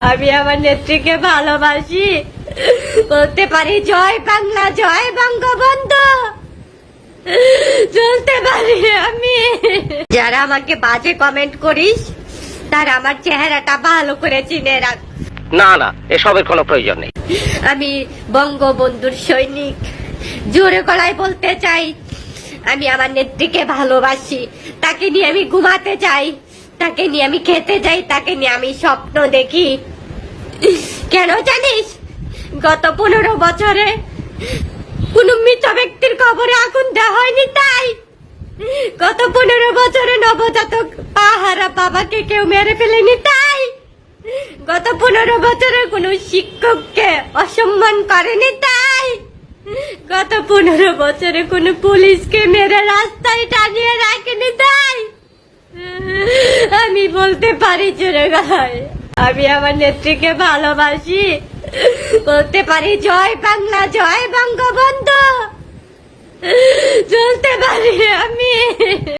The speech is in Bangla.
আমি আমার নেত্রীকে ভালোবাসি। বলতে পারি জয় বাংলা জয় বঙ্গবন্ধু। চলতে পারি আমি। যারা আমাকে বাজে কমেন্ট করিস তারা আমার চেহারাটা ভালো করে চিনে রাখ। না না এসবের কোনো প্রয়োজন নেই। আমি বঙ্গবন্ধুর সৈনিক। জোরে গলায় বলতে চাই আমি আমার নেত্রীকে ভালোবাসি। তাকে নিয়ে আমি ঘুমাতে চাই। তাকে নিয়ে আমি খেতে চাই তাকে নিয়ে আমি স্বপ্ন দেখি। কেন জানিস? গত পনেরো বছরে কোন মৃত ব্যক্তির কবরে আগুন দেওয়া হয়নি তাই। গত পনেরো বছরে নবজাতক পাহারা বাবাকে কেউ মেরে ফেলেনি তাই। গত পনেরো বছরে কোনো শিক্ষককে অসম্মান করেনি তাই। গত পনেরো বছরে কোনো পুলিশকে মেরে রাস্তায় টানিয়ে তাই আমি বলতে পারি চলে গায় আমি আমার নেত্রীকে ভালোবাসি। বলতে পারি, জয় বাংলা, জয় বঙ্গবন্ধু।